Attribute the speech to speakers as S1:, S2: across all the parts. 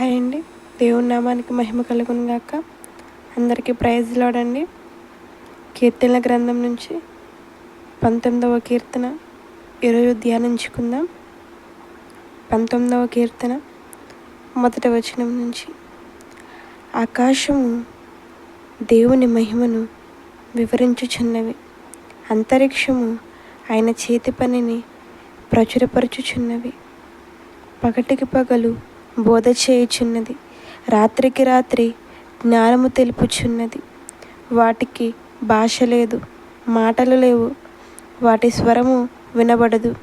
S1: Hi అండి. దేవుని నామానికి మహిమ కలుగును గాక. అందరికీ ప్రైజ్ లోడండి. కీర్తనల గ్రంథం నుంచి పంతొమ్మిదవ కీర్తన ఈరోజు ధ్యానించుకుందాం. పంతొమ్మిదవ కీర్తన మొదటి వచనం నుంచి. ఆకాశము దేవుని మహిమను వివరించుచున్నవి. అంతరిక్షము ఆయన చేతి పనిని ప్రచురపరచుచున్నవి. పగటికి పగలు బోధ చేయుచున్నది రాత్రికి రాత్రి జ్ఞానము తెలుపుచున్నది. వాటికి భాష లేదు మాటలు లేవు వాటి స్వరము వినబడదు.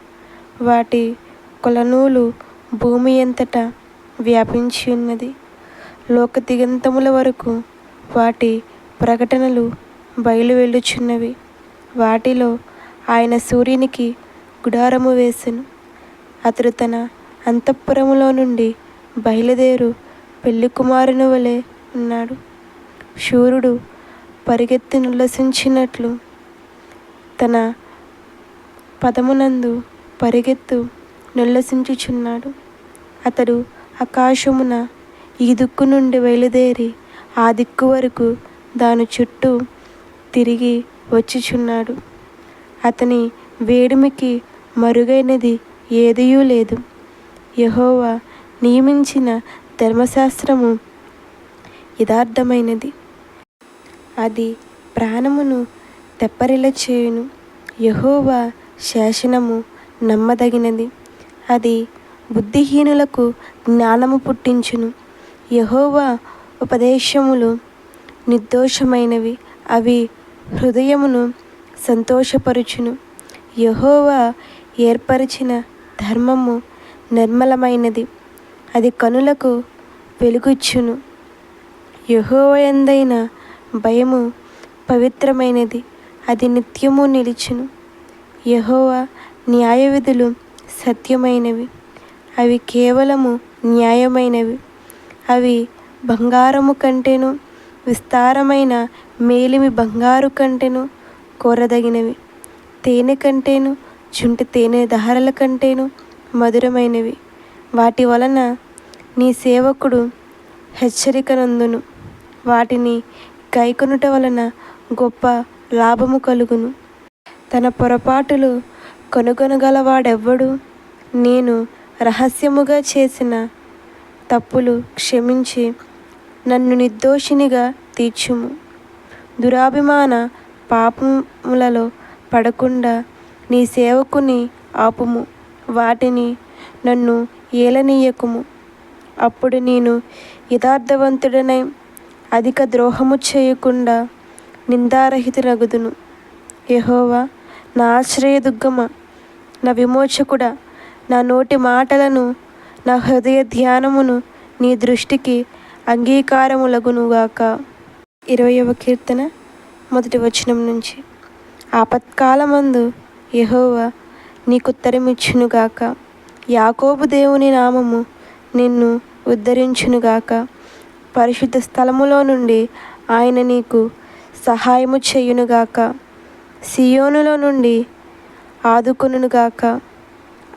S1: వాటి కొలనూలు భూమి ఎంతటా వ్యాపించి ఉన్నది లోక దిగంతముల వరకు వాటి ప్రకటనలు బయలు వెళ్ళుచున్నవి. వాటిలో ఆయన సూర్యునికి గుడారము వేసెను. అతడు తన అంతఃపురములో నుండి బయలుదేరు. పెళ్ళి కుమారుని వలె ఉన్నాడు శూరుడు పరిగెత్తి నుల్లసించినట్లు తన పదమునందు పరిగెత్తు నుల్లసించుచున్నాడు అతడు ఆకాశమున ఈ దిక్కు నుండి బయలుదేరి ఆ దిక్కు వరకు దాని చుట్టూ తిరిగి వచ్చుచున్నాడు. అతని వేడిమికి మరుగైనది ఏదియూ లేదు. యహోవా నియమించిన ధర్మశాస్త్రము యథార్థమైనది. అది ప్రాణమును తెప్పరిల చేయును యహోవా శాసనము నమ్మదగినది. అది బుద్ధిహీనులకు జ్ఞానము పుట్టించును. యహోవా ఉపదేశములు నిర్దోషమైనవి. అవి హృదయమును సంతోషపరుచును. యహోవా ఏర్పరిచిన ధర్మము నిర్మలమైనది. అది కనులకు వెలుగుచ్చును. యహోవయందైన భయము పవిత్రమైనది అది నిత్యము నిలిచును. యహోవా న్యాయవిధులు సత్యమైనవి అవి కేవలము న్యాయమైనవి. అవి బంగారము కంటేను విస్తారమైన మేలిమి బంగారు కంటేను కోరదగినవి. తేనె కంటేను జుంటి తేనె దారల కంటేను మధురమైనవి. వాటి వలన నీ సేవకుడు హెచ్చరికనందును. వాటిని గైకొనుట వలన గొప్ప లాభము కలుగును. తన పొరపాటులు కనుగొనగలవాడెవ్వడు? నేను రహస్యముగా చేసిన తప్పులు క్షమించి నన్ను నిర్దోషినిగా తీర్చుము. దురాభిమాన పాపములలో పడకుండా నీ సేవకుని ఆపుము. వాటిని నన్ను ఏలనీయకుము. అప్పుడు నేను యథార్థవంతుడనై అధిక ద్రోహము చేయకుండా నిందారహితునగుదును యహోవా నా ఆశ్రయదుర్గమ నా విమోచకుడ నా నోటి మాటలను నా హృదయ ధ్యానమును నీ దృష్టికి అంగీకారములగునుగాక. ఇరవయవ కీర్తన మొదటి వచనం నుంచి. ఆపత్కాలమందు యహోవా నీకుత్తరమిచ్చునుగాక యాకోబు దేవుని నామము నిన్ను ఉద్ధరించునుగాక. పరిశుద్ధ స్థలములో నుండి ఆయన నీకు సహాయము చేయునుగాక. సియోనులో నుండి ఆదుకొనుగాక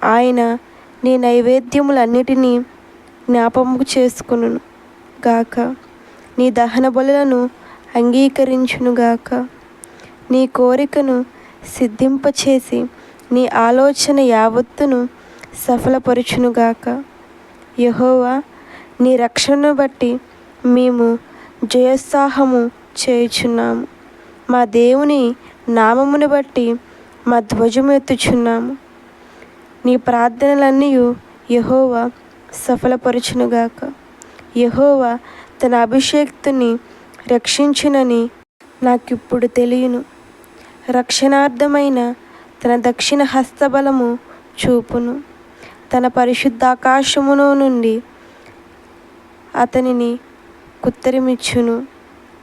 S1: ఆయన నీ నైవేద్యములన్నిటినీ జ్ఞాపము చేసుకును గాక నీ దహన బలులను అంగీకరించునుగాక. నీ కోరికను సిద్ధింపచేసి నీ ఆలోచన యావత్తును సఫలపరుచునుగాక. యహోవా నీ రక్షణను బట్టి మేము జయోత్సాహము చేయుచున్నాము. మా దేవుని నామమును బట్టి మా ధ్వజము ఎత్తుచున్నాము. నీ ప్రార్థనలన్నీ యహోవా సఫలపరచునుగాక. యహోవా తన అభిషేక్తుని రక్షించునని నాకిప్పుడు తెలియను. రక్షణార్థమైన తన దక్షిణ హస్తబలము చూపును. తన పరిశుద్ధాకాశమును నుండి అతనిని కుత్తరిమిచ్చును.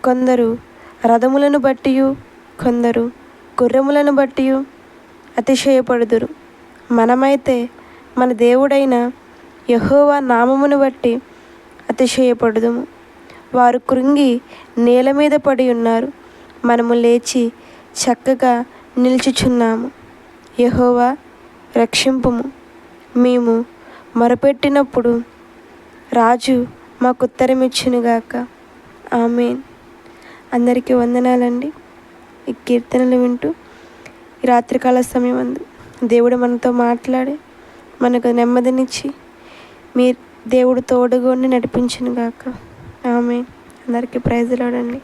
S1: కొందరు రథములను బట్టి కొందరు గుర్రములను బట్టి అతిశయపడుదురు. మనమైతే మన దేవుడైన యహోవా నామమును బట్టి అతిశయపడుదుము. వారు కృంగి నేల మీద పడి ఉన్నారు. మనము లేచి చక్కగా నిల్చుచున్నాము. యహోవా రక్షింపుము. మేము మొరపెట్టినప్పుడు రాజు మాకు ఉత్తరం ఇచ్చునుగాక ఆమెన్. అందరికీ వందనాలండి. ఈ కీర్తనలు వింటూ ఈ రాత్రికాల సమయం అందు దేవుడు మనతో మాట్లాడి మనకు నెమ్మదినిచ్చి మీ దేవుడు తోడుగా ఉండి నడిపించునుగాక. ఆమె అందరికీ ప్రైజులాడండి.